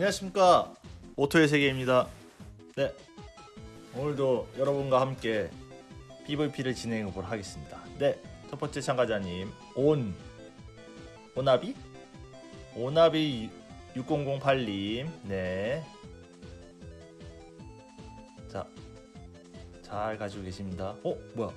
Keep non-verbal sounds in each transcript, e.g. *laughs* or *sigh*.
안녕하십니까 오토의 세계입니다. 네 오늘도 여러분과 함께 PVP를 진행해 보도록 하겠습니다. 네 첫 번째 참가자님 온 오나비 오나비 6008님 네. 네자잘 가지고 계십니다. 어 뭐야?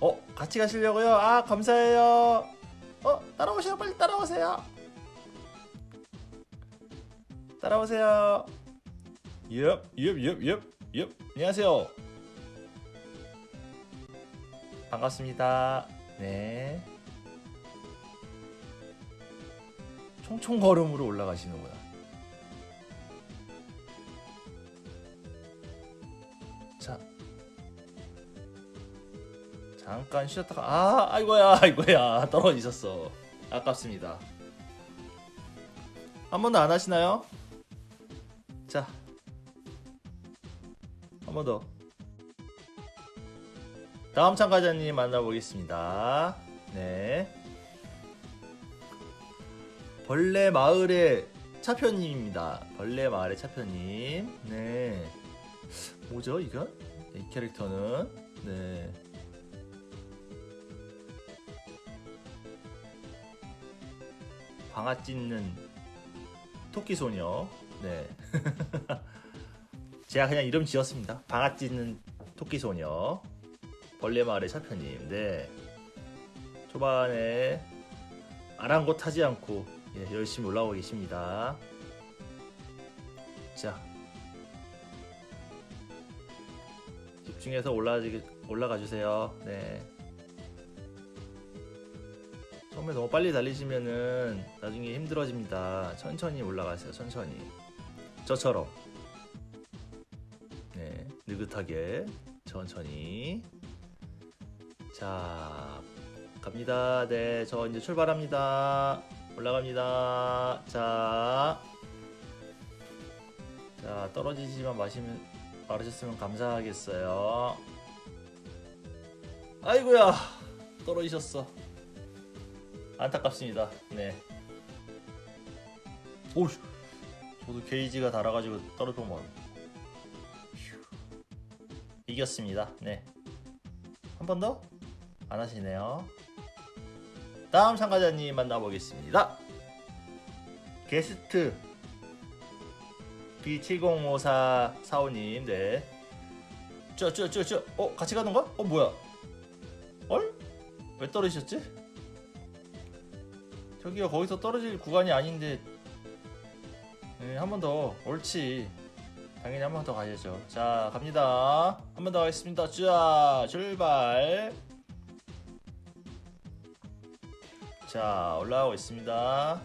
어 같이 가시려고요? 아 감사해요. 어 따라오세요 빨리 따라오세요. 따라오세요. 옙, 옙, 옙, 옙, 옙. 안녕하세요. 반갑습니다. 네. 총총 걸음으로 올라가시는구나. 자. 잠깐 쉬었다가 아, 아이고야, 아이고야. 떨어지셨어. 아깝습니다. 한 번도 안 하시나요? 자, 한 번 더. 다음 참가자님 만나보겠습니다. 네. 벌레 마을의 차표님입니다. 벌레 마을의 차표님. 네. 뭐죠, 이건? 네, 이 캐릭터는. 네. 방아 찢는 토끼 소녀. 네. *laughs* 제가 그냥 이름 지었습니다. 방아 찢는 토끼 소녀. 벌레 마을의 차표님. 네. 초반에 아랑곳하지 않고 예, 열심히 올라오고 계십니다. 자. 집중해서 올라 올라가 주세요. 네. 처음에 너무 빨리 달리시면은 나중에 힘들어집니다. 천천히 올라가세요. 천천히. 저처럼. 네, 느긋하게 천천히. 자, 갑니다. 네, 저 이제 출발합니다. 올라갑니다. 자, 자 떨어지지만 마시면 말하셨으면 감사하겠어요. 아이고야, 떨어지셨어. 안타깝습니다. 네. 오, 저도 게이지가 달아가지고 떨어져만 이겼습니다. 네. 한 번 더? 안 하시네요. 다음 참가자님 만나보겠습니다. 게스트 B705445님, 네. 저, 저, 저, 저, 어, 같이 가는가? 어, 뭐야? 헐? 왜 떨어지셨지? 저기요 거기서 떨어질 구간이 아닌데 네, 한 번 더 옳지. 당연히 한 번 더 가야죠. 자 갑니다. 한 번 더 가겠습니다. 자 출발. 자 올라가고 있습니다.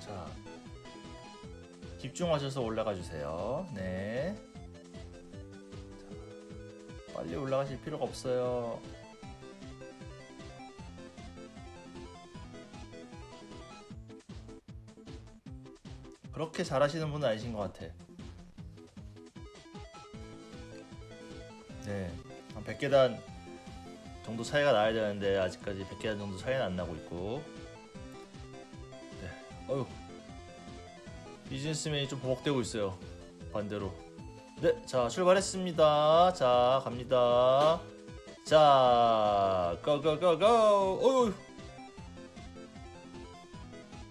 자 집중하셔서 올라가 주세요. 네 빨리 올라가실 필요가 없어요. 그렇게 잘하시는 분은 아니신 것 같아. 네, 한 100계단 정도 차이가 나야 되는데 아직까지 100계단 정도 차이는 안 나고 있고. 네, 어휴, 비즈니스맨이 좀 버벅대고 있어요. 반대로. 네, 자 출발했습니다. 자 갑니다. 자, 고고고고. 어유.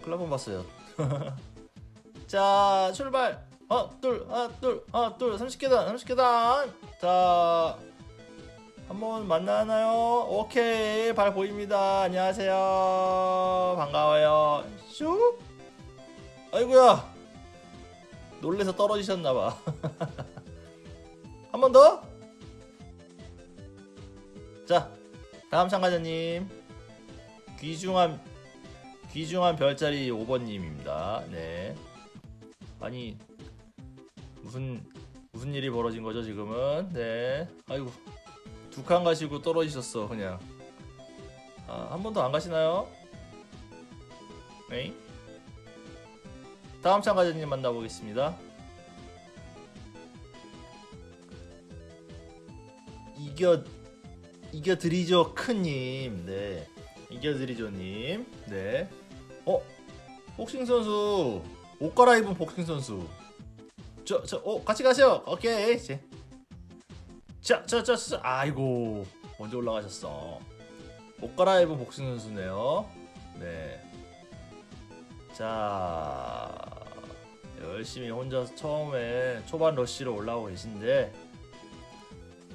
클럽은 봤어요. *laughs* 자, 출발. 어, 둘, 하나, 둘, 하나, 둘, 30계단, 30계단. 자, 한번 만나나요? 오케이, 발 보입니다. 안녕하세요. 반가워요. 슉. 아이고야. 놀래서 떨어지셨나봐. *laughs* 한 번 더. 자, 다음 참가자님. 귀중한, 귀중한 별자리 5번님입니다. 네. 아니, 무슨, 무슨 일이 벌어진 거죠, 지금은? 네. 아이고, 두 칸 가시고 떨어지셨어, 그냥. 아, 한 번 더 안 가시나요? 에이? 다음 참가자님 만나보겠습니다. 이겨 이겨드리죠 큰님. 네. 이겨드리죠님. 네. 어? 복싱 선수. 옷 갈아입은 복싱 선수. 저 저 어 같이 가세요. 오케이. 자저저 저, 아이고. 먼저 올라가셨어. 옷 갈아입은 복싱 선수네요. 네자. 열심히 혼자 처음에 초반 러쉬로 올라오고 계신데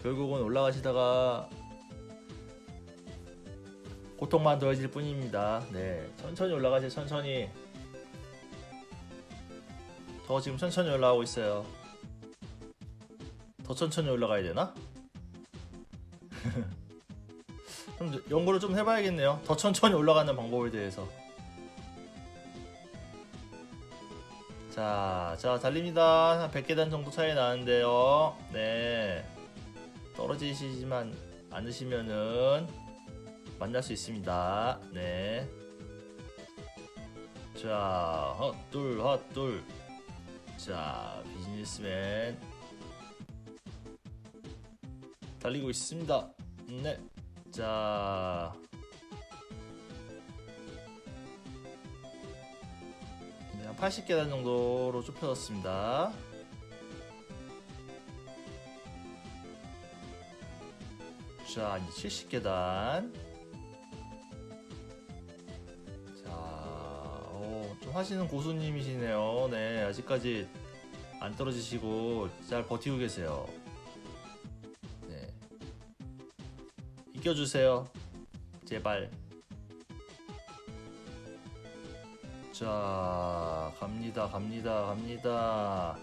결국은 올라가시다가 고통만 더해질 뿐입니다. 네, 천천히 올라가세요. 천천히. 저 지금 천천히 올라가고 있어요. 더 천천히 올라가야 되나? *laughs* 좀 연구를 좀 해봐야겠네요. 더 천천히 올라가는 방법에 대해서. 자, 자 달립니다. 한 100계단 정도 차이 나는데요. 네. 떨어지시지만 않으시면은 만날 수 있습니다. 네. 자, 헛둘, 헛둘. 자, 비즈니스맨. 달리고 있습니다. 네. 자. 이제 한 80계단 정도로 좁혀졌습니다. 자, 이제 70계단. 자, 어, 좀 하시는 고수님이시네요. 네, 아직까지 안 떨어지시고 잘 버티고 계세요. 네. 이겨주세요. 제발. 자, 갑니다, 갑니다, 갑니다.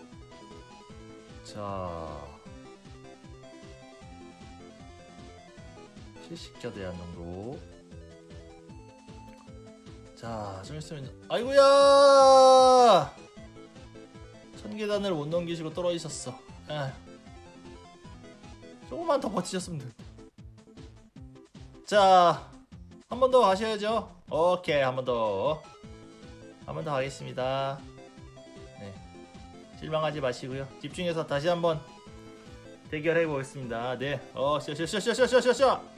자. 70개 대한 정도. 자, 좀 있으면 아이고야! 천 계단을 못 넘기시고 떨어지셨어. 에. 조금만 더 버티셨으면 돼. 자, 한 번 더 가셔야죠. 오케이, 한 번 더. 한 번 더 가겠습니다. 네. 실망하지 마시고요. 집중해서 다시 한번 대결해 보겠습니다. 네. 어, 샤샤샤샤샤샤샤.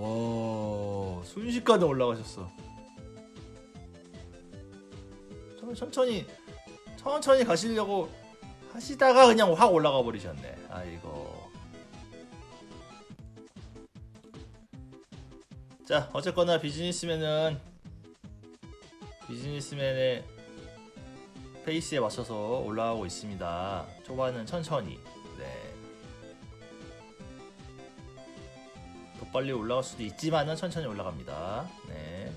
와 순식간에 올라가셨어. 천- 천천히 천천히 가시려고 하시다가 그냥 확 올라가 버리셨네. 아이고. 자 어쨌거나 비즈니스맨은 비즈니스맨의 페이스에 맞춰서 올라가고 있습니다. 초반은 천천히 빨리 올라갈 수도 있지만은 천천히 올라갑니다. 네.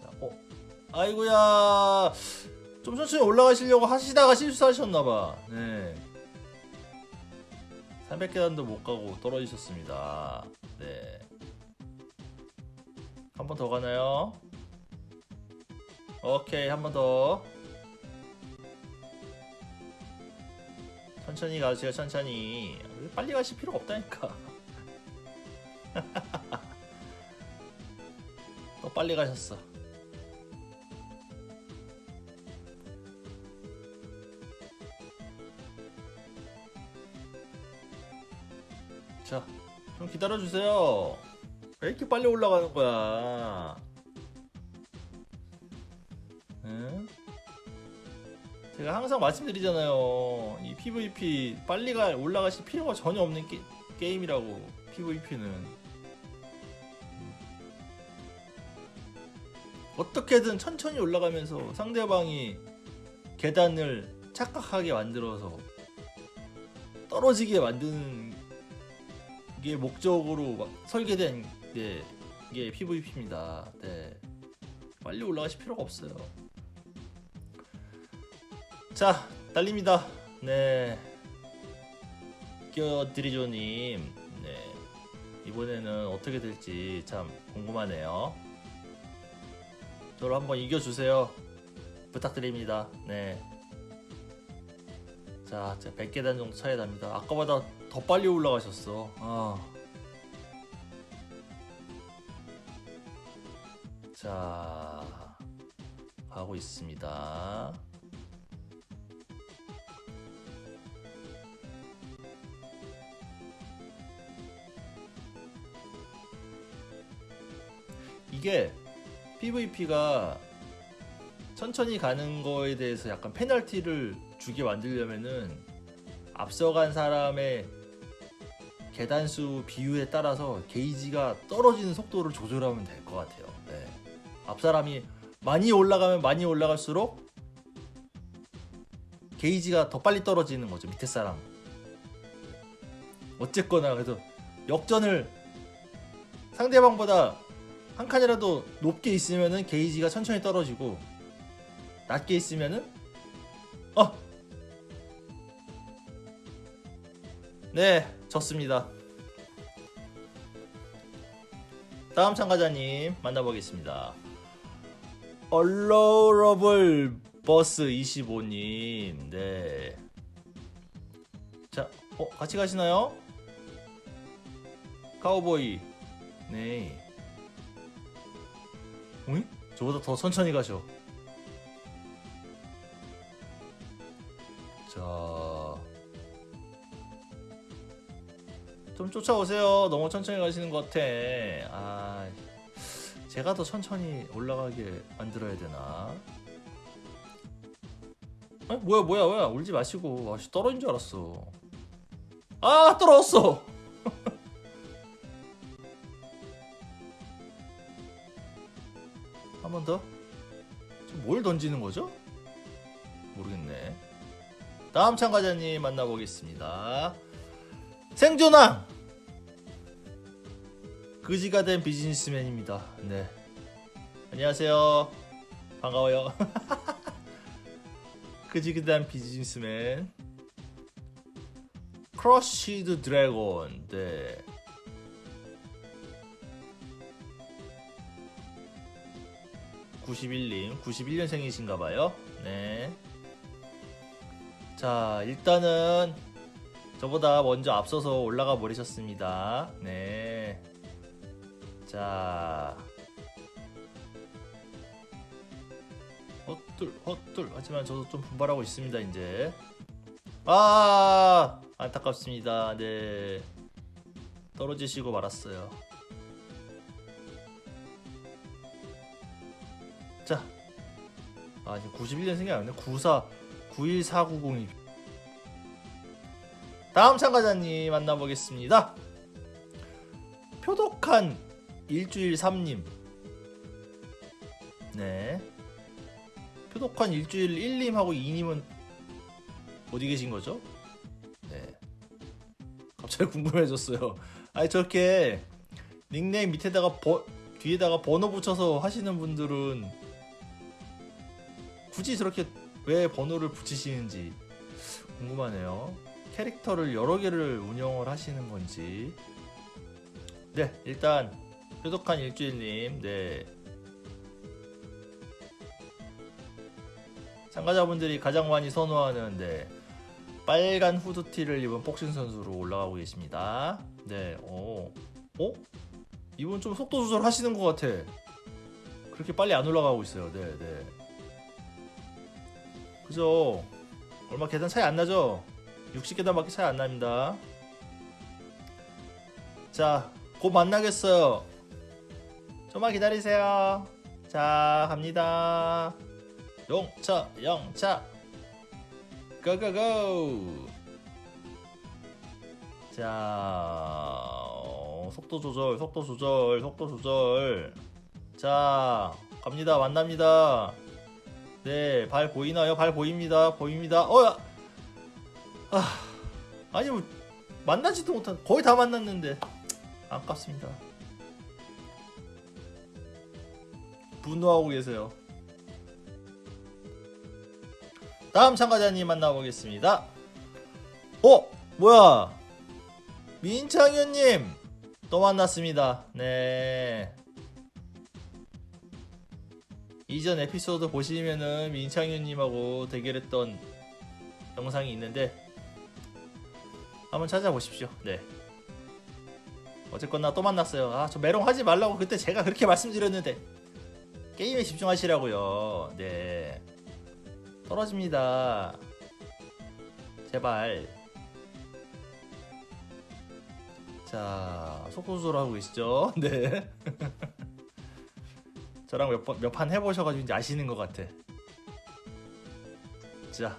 자, 어, 아이고야, 좀 천천히 올라가시려고 하시다가 실수하셨나봐. 네. 300계단도 못 가고 떨어지셨습니다. 네. 한 번 더 가나요? 오케이, 한 번 더. 천천히 가세요, 천천히. 빨리 가실 필요가 없다니까. 또 빨리 가셨어. 자, 좀 기다려 주세요. 왜 이렇게 빨리 올라가는 거야? 응? 제가 항상 말씀드리잖아요. 이 PVP 빨리 가 올라가실 필요가 전혀 없는 게, 게임이라고. PVP는 어떻게든 천천히 올라가면서 상대방이 계단을 착각하게 만들어서 떨어지게 만드는 게 목적으로 막 설계된 게 이게 PVP입니다. 네. 빨리 올라가실 필요가 없어요. 자, 달립니다. 네. 끼어드리조님. 네. 이번에는 어떻게 될지 참 궁금하네요. 저를 한번 이겨주세요. 부탁드립니다. 네자 제가 100계단 정도 차이 납니다. 아까보다 더 빨리 올라가셨어. 어. 자 가고 있습니다. 이게 PVP가 천천히 가는 거에 대해서 약간 페널티를 주게 만들려면은 앞서간 사람의 계단수 비율에 따라서 게이지가 떨어지는 속도를 조절하면 될 것 같아요. 네. 앞 사람이 많이 올라가면 많이 올라갈수록 게이지가 더 빨리 떨어지는 거죠. 밑에 사람. 어쨌거나 그래서 역전을 상대방보다 한 칸이라도 높게 있으면은 게이지가 천천히 떨어지고 낮게 있으면은 어. 네, 졌습니다. 다음 참가자님 만나보겠습니다. 얼러러블 버스 25님, 네. 자, 어, 같이 가시나요? 카우보이, 네. 응? 저보다 더 천천히 가셔. 자. 좀 쫓아오세요. 너무 천천히 가시는 것 같아. 아, 제가 더 천천히 올라가게 만들어야 되나? 아, 뭐야, 뭐야, 뭐야. 울지 마시고. 아씨, 떨어진 줄 알았어. 아, 떨어졌어! *laughs* 한 번 더? 뭘 던지는 거죠? 모르겠네. 다음 참가자님 만나보겠습니다. 생존왕! 그지가 된 비즈니스맨입니다. 네. 안녕하세요. 반가워요. *laughs* 그지가 된 비즈니스맨. 크러쉬드 드래곤. 네. (91님) (91년생이신가봐요) 네. 자 일단은 저보다 먼저 앞서서 올라가 버리셨습니다. 네. 자. 헛둘, 헛둘. 하지만 저도 좀 분발하고 있습니다, 이제. 아! 안타깝습니다. 네. 떨어지시고 말았어요. 아, 지금 91년 생이 아니네. 94, 91490이. 다음 참가자님 만나보겠습니다. 표독한 일주일 3님. 네. 표독한 일주일 1님하고 2님은 어디 계신 거죠? 네. 갑자기 궁금해졌어요. 아니 저렇게 닉네임 밑에다가 버, 뒤에다가 번호 붙여서 하시는 분들은 굳이 저렇게 왜 번호를 붙이시는지 궁금하네요. 캐릭터를 여러 개를 운영을 하시는 건지. 네, 일단 표독한 일주일님, 네. 참가자분들이 가장 많이 선호하는 네, 빨간 후드티를 입은 복싱 선수로 올라가고 계십니다. 네, 오, 어? 이분 좀 속도 조절 하시는 것 같아. 그렇게 빨리 안 올라가고 있어요. 네, 네. 그죠? 얼마 계단 차이 안 나죠? 60계단밖에 차이 안 납니다. 자, 곧 만나겠어요. 좀만 기다리세요. 자, 갑니다. 용차, 영차. 고고고. 자, 어, 속도 조절, 속도 조절, 속도 조절. 자, 갑니다. 만납니다. 네, 발 보이나요? 발 보입니다. 보입니다. 어 야. 아, 아니 뭐 만나지도 못한 거의 다 만났는데 아깝습니다. 분노하고 계세요. 다음 참가자님 만나보겠습니다. 어, 뭐야? 민창현님 또 만났습니다. 네. 이전 에피소드 보시면은 민창현님하고 대결했던 영상이 있는데 한번 찾아보십시오. 네. 어쨌거나 또 만났어요. 아, 저 메롱 하지 말라고 그때 제가 그렇게 말씀드렸는데 게임에 집중하시라고요. 네. 떨어집니다. 제발. 자, 속도 조절하고 계시죠? *laughs* 네. *laughs* 저랑 몇판 해보셔가지고 이제 아시는 것 같아. 자,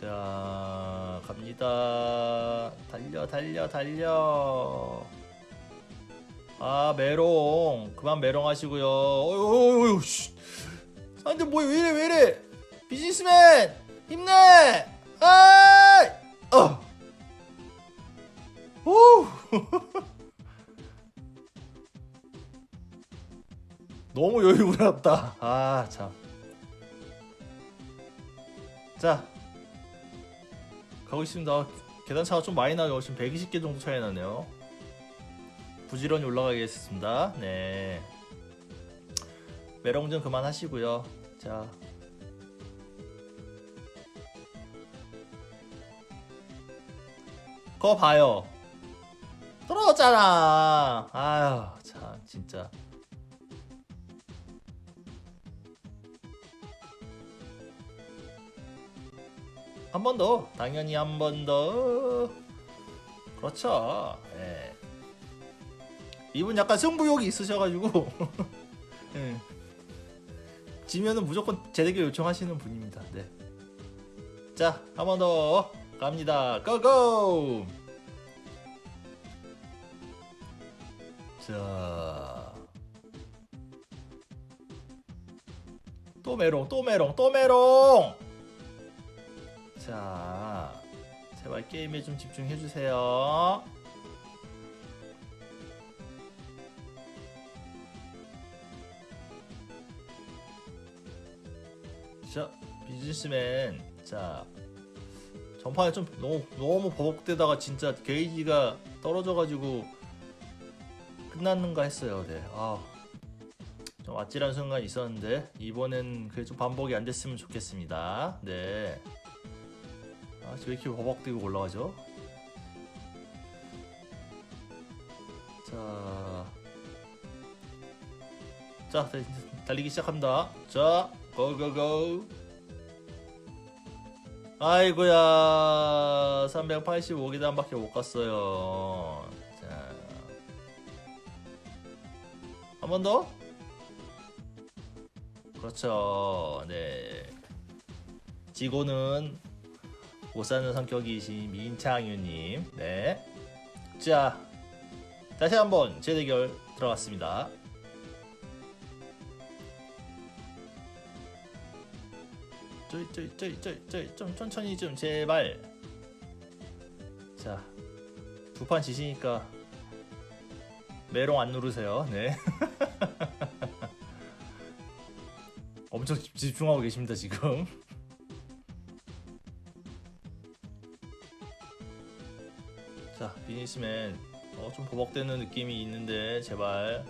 자 갑니다. 달려 달려 달려. 아 메롱 그만 메롱 하시고요. 어휴 어휴 씨. 아 근데 뭐야 왜 이래 왜 이래? 비즈니스맨 힘내. 아, 어. 오. 너무 여유 부렸다. 아 참. 자 가고 있습니다. 계단 차가 좀 많이 나요. 지금 120개 정도 차이 나네요. 부지런히 올라가겠습니다. 네. 메롱 좀 그만하시고요. 자. 그거 봐요. 떨어졌잖아. 아유, 참, 진짜. 한 번 더. 당연히 한 번 더. 그렇죠. 예. 이분 약간 승부욕이 있으셔가지고. *laughs* 예. 지면은 무조건 재대결 요청하시는 분입니다. 네. 자, 한 번 더 갑니다. 고고! 자. 또 메롱, 또 메롱, 또 메롱! 자, 제발 게임에 좀 집중해 주세요. 자, 비즈니스맨. 자, 전판에 좀 너무 너무 버벅대다가 진짜 게이지가 떨어져가지고 끝났는가 했어요. 네. 아, 좀 아찔한 순간 이 있었는데 이번엔 그게 좀 반복이 안 됐으면 좋겠습니다. 네. 아, 왜 이렇게 버벅대고 올라가죠? 자, 자, 달- 달리기 시작합니다. 자, 고고고. 아이고야, 385계단밖에 못 갔어요. 자, 한 번 더. 그렇죠. 네. 지고는 못 사는 성격이신 민창유님. 네. 자, 다시 한번 재대결 들어갔습니다. 좀 천천히 좀 제발. 자, 두 판 지시니까 메롱 안 누르세요. 네. *laughs* 엄청 집- 집중하고 계십니다 지금. 비즈니스맨 어, 좀 버벅대는 느낌이 있는데 제발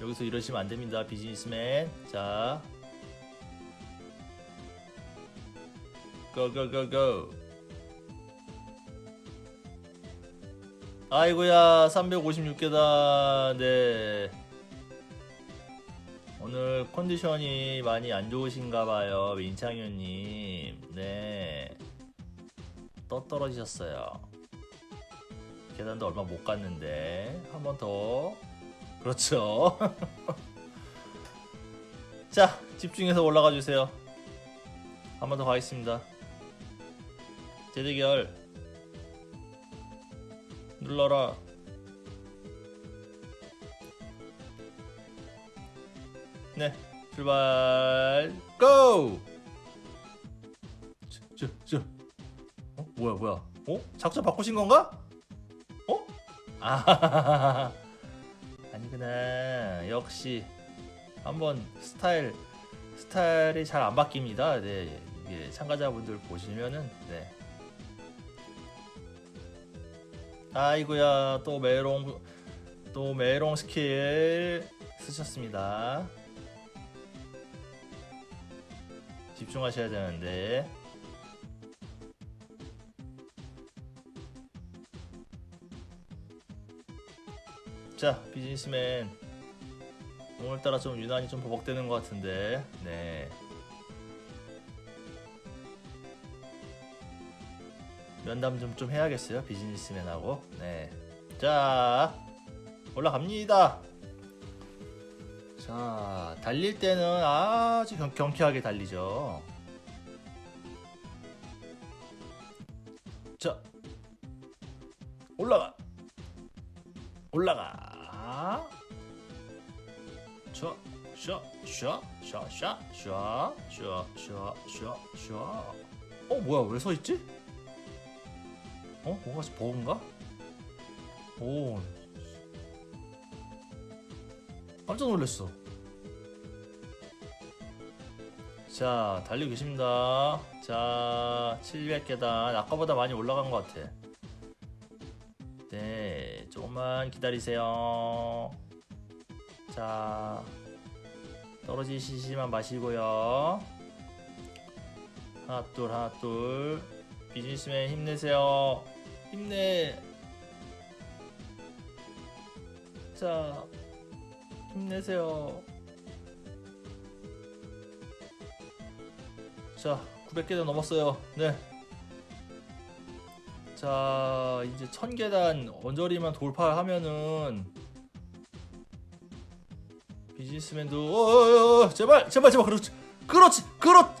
여기서 이러시면 안 됩니다, 비즈니스맨. 자, 고고고고. 아이고야, 356개다. 네. 오늘 컨디션이 많이 안 좋으신가 봐요, 민창현님. 네. 떠 떨어지셨어요. 계단도 얼마 못 갔는데 한 번 더. 그렇죠. *laughs* 자, 집중해서 올라가 주세요. 한 번 더 가겠습니다. 재대결 눌러라. 네, 출발. 고! 저, 저, 저. 어? 뭐야, 뭐야? 어? 작전 바꾸신 건가? 어? 아, *laughs* 아니구나. 역시 한번 스타일 스타일이 잘 안 바뀝니다. 네, 이게 참가자분들 보시면은 네. 아이고야 또 메롱 또 메롱 스킬 쓰셨습니다. 집중하셔야 되는데. 자 비즈니스맨 오늘따라 좀 유난히 좀 버벅대는 것 같은데 네 면담 좀 좀 해야겠어요 비즈니스맨하고 네자 올라갑니다. 자, 달릴 때는 아주 경, 경쾌하게 달리죠. 자, 올라가, 올라가. 샤, 샤, 샤, 샤, 샤, 샤, 샤, 샤, 샤, 샤. 어, 뭐야? 왜 서 있지? 어, 뭐가 버그인가? 오, 깜짝 놀랐어. 자, 달리고 계십니다. 자, 700계단. 아까보다 많이 올라간 것 같아. 네, 조금만 기다리세요. 자, 떨어지시지만 마시고요. 하나, 둘, 하나, 둘. 비즈니스맨 힘내세요. 힘내. 자, 힘내세요. 자, 900계단 넘었어요. 네. 자, 이제 1000계단 언저리만 돌파하면은 비즈니스맨도 어, 제발 제발 제발 그렇지 그렇지 그렇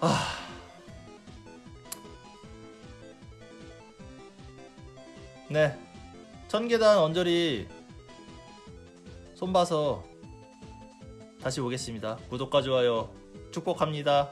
아 네. 1000계단 언저리 손봐서 다시 오겠습니다. 구독과 좋아요 축복합니다.